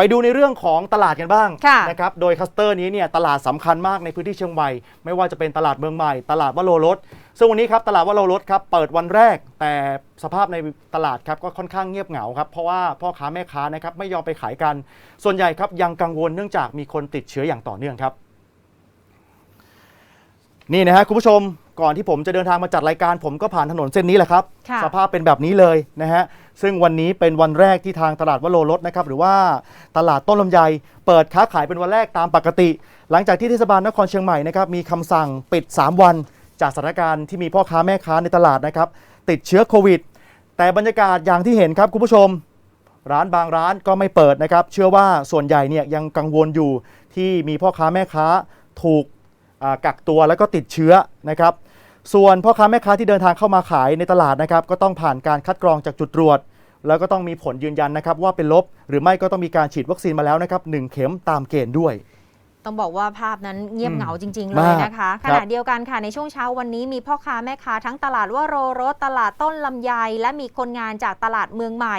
ไปดูในเรื่องของตลาดกันบ้างค่ะ นะครับ โดยคลัสเตอร์นี้เนี่ยตลาดสำคัญมากในพื้นที่เชียงใหม่ ไม่ว่าจะเป็นตลาดเมืองใหม่ ตลาดวโรรส ซึ่งวันนี้ครับตลาดวโรรสครับเปิดวันแรก แต่สภาพในตลาดครับก็ค่อนข้างเงียบเหงาครับ เพราะว่าพ่อค้าแม่ค้านะครับไม่ยอมไปขายกัน ส่วนใหญ่ครับยังกังวลเนื่องจากมีคนติดเชื้ออย่างต่อเนื่องครับ นี่นะฮะคุณผู้ชม ก่อนที่ผมจะเดินทางมาจัดรายการ ผมก็ผ่านถนนเส้นนี้แหละครับ ค่ะ สภาพเป็นแบบนี้เลยนะฮะ ซึ่งวันนี้เป็นวันแรกที่ทางตลาดวโรรสนะครับ หรือว่าตลาดต้นลำไย เปิดค้าขายเป็นวันแรกตามปกติ หลังจากที่เทศบาลนครเชียงใหม่นะครับมีคำสั่งปิด 3 วัน จากสถานการณ์ที่มีพ่อค้าแม่ค้าในตลาดนะครับ ติดเชื้อโควิด แต่บรรยากาศอย่างที่เห็นครับคุณผู้ชม ร้านบางร้านก็ไม่เปิดนะครับ เชื่อว่าส่วนใหญ่เนี่ยยังกังวลอยู่ที่มีพ่อค้าแม่ค้าถูกอ่ากักตัวแล้วก็ติดเชื้อนะครับ ส่วนพ่อค้าแม่ค้าที่เดินทางเข้ามาขายในตลาดนะครับก็ต้องผ่านการคัดกรองจากจุดตรวจ แล้วก็ต้องมีผลยืนยันนะครับว่าเป็นลบ หรือไม่ก็ต้องมีการฉีดวัคซีนมาแล้วนะครับหนึ่งเข็มตามเกณฑ์ด้วย ต้องบอกว่าภาพนั้นเงียบอืมเหงาจริง ๆ เลมายกนะคะคขรับณะเดียวกันค่ะในช่วงเช้าวันนี้มีพ่อค้าแม่ค้าทั้งตลาดว่าโรรสตลาดต้นลำไย และมีคนงานจากตลาดเมืองใหม่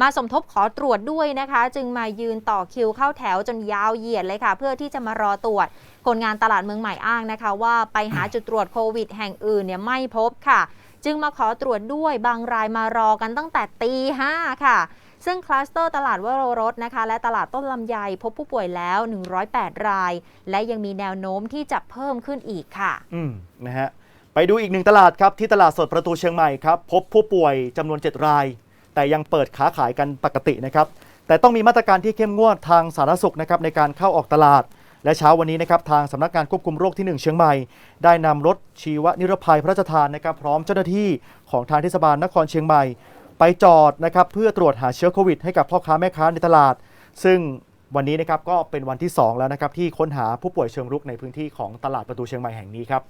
มาสมทบขอตรวจด้วยนะคะ จึงมายืนต่อคิวเข้าแถวจนยาวเหยียดเลยค่ะ เพื่อที่จะมารอตรวจ คนงานตลาดเมืองใหม่อ้างนะคะ ว่าไปหาจุดตรวจโควิด แห่งอื่นเนี่ยไม่พบค่ะ จึงมาขอตรวจด้วยบางรายมารอกันตั้งแต่ตีห้าค่ะ ซึ่งคลัสเตอร์ตลาดวโรรสนะคะและตลาดต้นลำไยพบผู้ป่วยแล้ว 108 ราย และยังมีแนวโน้มที่จะเพิ่มขึ้นอีกค่ะ อืมนะฮะไปดูอีกหนึ่งตลาดครับที่ตลาดสดประตูเชียงใหม่ครับพบผู้ป่วยจำนวน 7 ราย แต่ยังเปิดค้าขายกันปกตินะครับแต่ต้องมีมาตรการที่เข้มงวดทางสาธารณสุขนะครับในการเข้าออกตลาด และเช้าวันนี้นะครับทางสำนักงานควบคุมโรคที่ 1 เชียงใหม่ ได้นำรถชีวนิรภัยพระราชทานนะครับพร้อมเจ้าหน้าที่ของทางเทศบาลนครเชียงใหม่ ไปจอดนะครับเพื่อตรวจหาเชื้อโควิด ให้กับพ่อค้าแม่ค้าในตลาด ซึ่งวันนี้นะครับก็เป็นวันที่ 2 แล้วนะครับที่ค้นหาผู้ป่วยเชิงรุกในพื้นที่ของตลาดประตูเชียงใหม่แห่งนี้ครับ